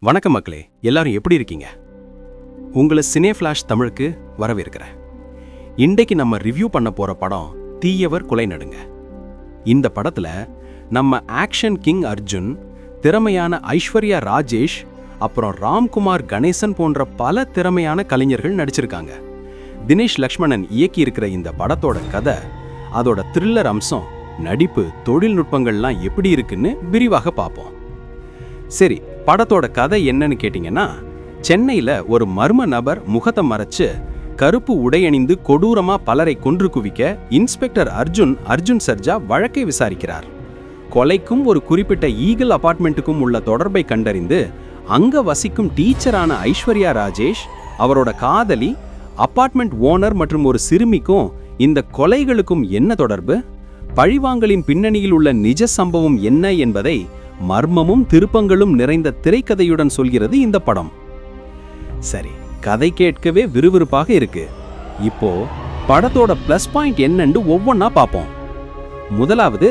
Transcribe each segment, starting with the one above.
வணக்கம் மக்களே எல்லாரும் எப்படி இருக்கீங்க? உங்களை சினே ஃப்ளாஷ் தமிழுக்கு வரவேற்கிறேன். இன்றைக்கு நம்ம ரிவ்யூ பண்ண போகிற படம் தீயவர் கொலை நடுங்க. இந்த படத்துல நம்ம ஆக்ஷன் கிங் அர்ஜுன் திறமையான ஐஸ்வர்யா ராஜேஷ் அப்புறம் ராம்குமார் கணேசன் போன்ற பல திறமையான கலைஞர்கள் நடிச்சிருக்காங்க. தினேஷ் லக்ஷ்மணன் இயக்கியிருக்கிற இந்த படத்தோட கதை அதோட த்ரில்லர் அம்சம் நடிப்பு தொழில்நுட்பங்கள்லாம் எப்படி இருக்குன்னு விரிவாக பார்ப்போம். சரி படத்தோட கதை என்னன்னு கேட்டிங்கன்னா சென்னையில் ஒரு மர்ம நபர் முகத்தை மறைச்சு கருப்பு உடையணிந்து கொடூரமா பலரை கொன்று குவிக்க இன்ஸ்பெக்டர் அர்ஜுன் அர்ஜுன் சர்ஜா வழக்கை விசாரிக்கிறார். கொலைக்கும் ஒரு குறிப்பிட்ட ஈகிள் அபார்ட்மெண்ட்டுக்கும் உள்ள தொடர்பை கண்டறிந்து அங்க வசிக்கும் டீச்சரான ஐஸ்வர்யா ராஜேஷ் அவரோட காதலி அபார்ட்மெண்ட் ஓனர் மற்றும் ஒரு சிறுமிக்கும் இந்த கொலைகளுக்கும் என்ன தொடர்பு? பழிவாங்கலின் பின்னணியில் உள்ள நிஜ சம்பவம் என்ன என்பதை மர்மமும் திருப்பங்களும் நிறைந்த திரைக்கதையுடன் சொல்கிறது இந்த படம். சரி கதை கேட்கவே விறுவிறுப்பாக இருக்கு. இப்போ படத்தோட ப்ளஸ் பாயிண்ட் என்னன்னு ஒவ்வொன்னா பார்ப்போம் முதலாவது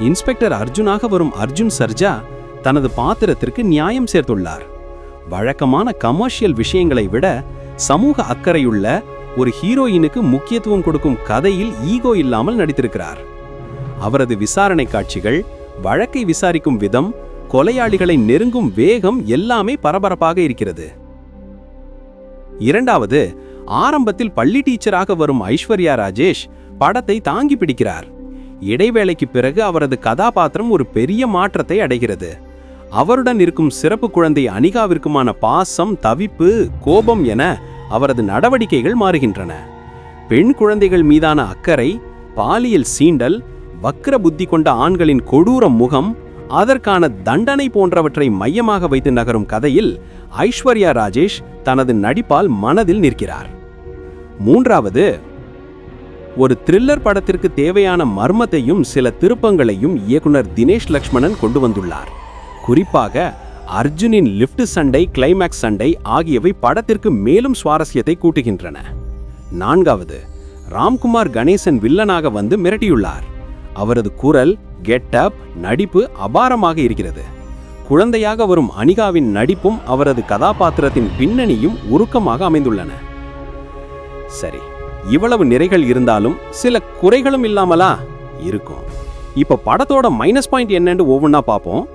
இன்ஸ்பெக்டர் அர்ஜுனாக வரும் அர்ஜுன் சர்ஜா தனது பாத்திரத்திற்கு நியாயம் சேர்த்துள்ளார். வழக்கமான கமர்ஷியல் விஷயங்களை விட சமூக அக்கறையுள்ள ஒரு ஹீரோயினுக்கு முக்கியத்துவம் கொடுக்கும் கதையில் ஈகோ இல்லாமல் நடித்திருக்கிறார். அவரது விசாரணை காட்சிகள் வழக்கை விசாரிக்கும் விதம் கொலையாளிகளை நெருங்கும் வேகம் எல்லாமே பரபரப்பாக இருக்கிறது. இரண்டாவது ஆரம்பத்தில் பள்ளி டீச்சராக வரும் ஐஸ்வர்யா ராஜேஷ் படத்தை தாங்கி பிடிக்கிறார். இடைவேளைக்கு பிறகு அவரது கதாபாத்திரம் ஒரு பெரிய மாற்றத்தை அடைகிறது. அவருடன் இருக்கும் சிறப்பு குழந்தை அனிகாவிற்குமான பாசம் தவிப்பு கோபம் என அவரது நடவடிக்கைகள் மாறுகின்றன. பெண் குழந்தைகள் மீதான அக்கறை பாலியல் சீண்டல் வக்ர புத்தி கொண்ட ஆண்களின் கொடூர முகம் அதற்கான தண்டனை போன்றவற்றை மையமாக வைத்து நகரும் கதையில் ஐஸ்வர்யா ராஜேஷ் தனது நடிப்பால் மனதில் நிற்கிறார். மூன்றாவது ஒரு த்ரில்லர் படத்திற்கு தேவையான மர்மத்தையும் சில திருப்பங்களையும் இயக்குனர் தினேஷ் லக்ஷ்மணன் கொண்டு வந்துள்ளார். குறிப்பாக அர்ஜுனின் லிஃப்ட் சண்டை கிளைமேக்ஸ் சண்டை ஆகியவை படத்திற்கு மேலும் சுவாரஸ்யத்தை கூட்டுகின்றன. நான்காவது ராம்குமார் கணேசன் வில்லனாக வந்து மிரட்டியுள்ளார். அவரது குரல் கெட்டப் நடிப்பு அபாரமாக இருக்கிறது. குழந்தையாக வரும் அனிகாவின் நடிப்பும் அவரது கதாபாத்திரத்தின் பின்னணியும் உருக்கமாக அமைந்துள்ளன. சரி இவ்வளவு நிறைகள் இருந்தாலும் சில குறைகளும் இல்லாமலா? இருக்கும். இப்போ படத்தோட மைனஸ் பாயிண்ட் என்னன்னு ஒவ்வொன்றா பார்ப்போம்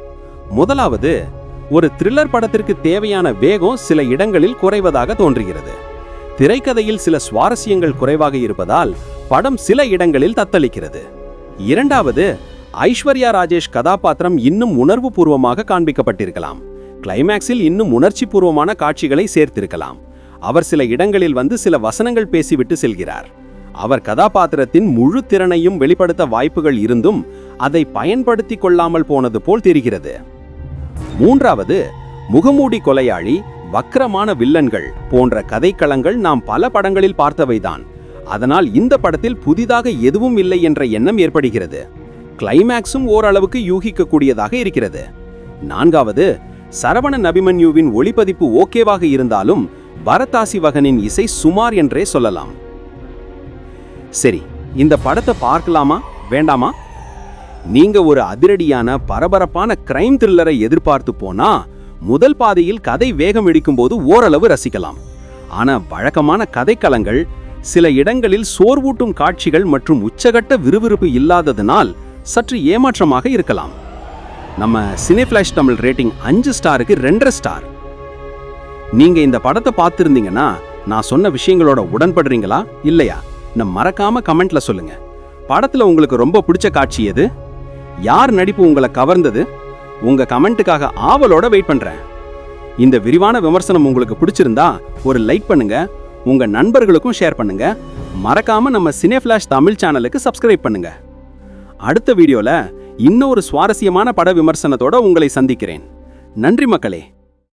முதலாவது ஒரு த்ரில்லர் படத்திற்கு தேவையான வேகம் சில இடங்களில் குறைவதாக தோன்றுகிறது. திரைக்கதையில் சில சுவாரஸ்யங்கள் குறைவாக இருப்பதால் படம் சில இடங்களில் தத்தளிக்கிறது. இரண்டாவது ஐஸ்வர்யா ராஜேஷ் கதாபாத்திரம் இன்னும் உணர்வு பூர்வமாக காண்பிக்கப்பட்டிருக்கலாம். கிளைமேக்ஸில் இன்னும் உணர்ச்சி பூர்வமான காட்சிகளை சேர்த்திருக்கலாம். அவர் சில இடங்களில் வந்து சில வசனங்கள் பேசிவிட்டு செல்கிறார். அவர் கதாபாத்திரத்தின் முழு திறனையும் வெளிப்படுத்த வாய்ப்புகள் இருந்தும் அதை பயன்படுத்தி கொள்ளாமல் போனது போல் தெரிகிறது. மூன்றாவது முகமூடி கொலையாளி வக்கரமான வில்லன்கள் போன்ற கதைக்களங்கள் நாம் பல படங்களில் பார்த்தவைதான். அதனால் இந்த படத்தில் புதிதாக எதுவும் இல்லை என்ற எண்ணம் ஏற்படுகிறது. கிளைமேக்ஸும் ஓரளவுக்கு யூகிக்கக்கூடியதாக இருக்கிறது. நான்காவது சரவணன் அபிமன்யுவின் ஒளிப்பதிப்பு ஓகேவாக இருந்தாலும் பரதாசி வகனின் இசை சுமார் என்றே சொல்லலாம். சரி இந்த படத்தை பார்க்கலாமா? வேண்டாமா? நீங்க ஒரு அதிரடியான பரபரப்பான கிரைம் த்ரில்லரை எதிர்பார்த்து போனா முதல் பாதையில் கதை வேகம் இடிக்கும்போது ஓரளவு ரசிக்கலாம். ஆனா வழக்கமான கதைக்களங்கள் சில இடங்களில் சோர்வூட்டும் காட்சிகள் மற்றும் உச்சகட்ட விறுவிறுப்பு இல்லாததனால் சற்று ஏமாற்றமாக இருக்கலாம். நம்ம சினிஃபிளாஷ் தமிழ் ரேட்டிங் அஞ்சு ஸ்டாருக்கு ரெண்டரை ஸ்டார். நீங்க இந்த படத்தை பார்த்துருந்தீங்கன்னா நான் சொன்ன விஷயங்களோட உடன்படுறீங்களா? இல்லையா? நம்ம மறக்காம கமெண்ட்ல சொல்லுங்க. படத்துல உங்களுக்கு ரொம்ப பிடிச்ச காட்சி எது? யார் நடிப்பு உங்களை கவர்ந்தது? உங்க கமெண்ட்டுக்காக ஆவலோட வெயிட் பண்றேன். இந்த விரிவான விமர்சனம் உங்களுக்கு பிடிச்சிருந்தா ஒரு லைக் பண்ணுங்க உங்கள் நண்பர்களுக்கும் ஷேர் பண்ணுங்கள் மறக்காமல் நம்ம சினேஃப்ளாஷ் தமிழ் சேனலுக்கு சப்ஸ்கிரைப் பண்ணுங்கள் அடுத்த வீடியோவில் இன்னொரு சுவாரஸ்யமான பட விமர்சனத்தோட உங்களை சந்திக்கிறேன். நன்றி மக்களே.